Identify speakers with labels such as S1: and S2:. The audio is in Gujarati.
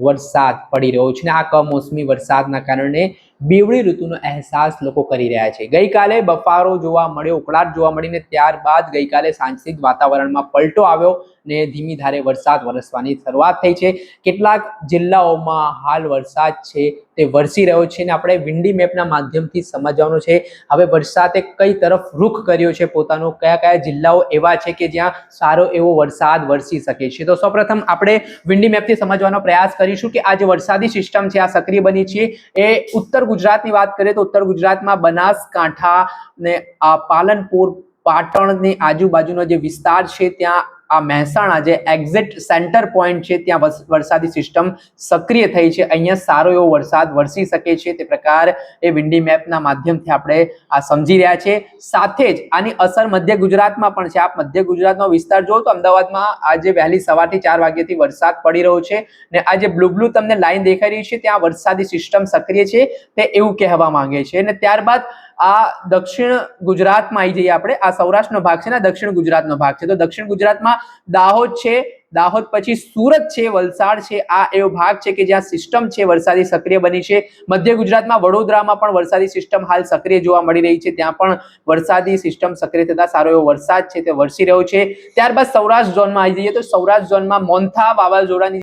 S1: વરસાદ પડી રહ્યો છે અને આ કમોસમી વરસાદના કારણે બેવડી ઋતુનો અહેસાસ લોકો કરી રહ્યા છે. ગઈકાલે બફારો જોવા મળ્યો, ઉકળાટ જોવા મળીને ત્યારબાદ ગઈકાલે સાંજથી વાતાવરણમાં પલટો આવ્યો ને ધીમી ધારે વરસાદ વરસવાની શરૂઆત થઈ છે. કેટલાક જિલ્લાઓમાં હાલ વરસાદ છે તે વરસી રહ્યો છે ને આપણે વિન્ડી મેપના માધ્યમથી સમજવાનું છે. હવે વરસાદે કઈ તરફ રૂખ કર્યો છે? પોતાનો કયા કયા જિલ્લાઓ એવા છે કે જ્યાં સારો એવો વરસાદ વરસી શકે છે? તો સૌપ્રથમ આપણે વિન્ડી મેપથી સમજવાનો પ્રયાસ કરીશું કે આ જે વરસાદી સિસ્ટમ છે, આ સક્રિય બની છે, એ ઉત્તર ગુજરાતની વાત કરીએ તો ઉત્તર ગુજરાતમાં બનાસકાંઠા ને પાલનપુર, પાટણની આજુબાજુનો જે વિસ્તાર છે, ત્યાં આ મહેસાણા જે એક્ઝેક્ટ સેન્ટર પોઈન્ટ છે, ત્યાં વરસાદી સિસ્ટમ સક્રિય થઈ છે. અહીંયા સારો એવો વરસાદ વરસી શકે છે. તે પ્રકાર એ વિન્ડી મેપના માધ્યમથી આપણે આ સમજી રહ્યા છે. સાથે જ આની અસર મધ્ય ગુજરાતમાં પણ છે. આપ મધ્ય ગુજરાતનો વિસ્તાર જુઓ તો અમદાવાદમાં આજે વહેલી સવારથી ચાર વાગ્યાથી વરસાદ પડી રહ્યો છે ને આ જે બ્લુ બ્લુ તમને લાઈન દેખાઈ રહી છે, ત્યાં વરસાદી સિસ્ટમ સક્રિય છે તે એવું કહેવા માંગે છે. અને ત્યારબાદ આ દક્ષિણ ગુજરાતમાં આવી જઈએ આપણે. આ સૌરાષ્ટ્રનો ભાગ છે ને દક્ષિણ ગુજરાતનો ભાગ છે. તો દક્ષિણ ગુજરાતમાં દાહોદ છે. દાહોદ પછી સુરત છે, વલસાડ છે. આ એવો ભાગ છે કે જ્યાં સિસ્ટમ છે વરસાદી સક્રિય બની છે. મધ્ય ગુજરાતમાં વડોદરામાં પણ વરસાદી સિસ્ટમ હાલ સક્રિય જોવા મળી રહી છે. ત્યાં પણ વરસાદી સિસ્ટમ સક્રિય થતા સારો એવો વરસાદ છે તે વરસી રહ્યો છે. ત્યારબાદ સૌરાષ્ટ્ર ઝોનમાં આવી જઈએ તો સૌરાષ્ટ્ર ઝોનમાં મોન્થા વાવાઝોડાની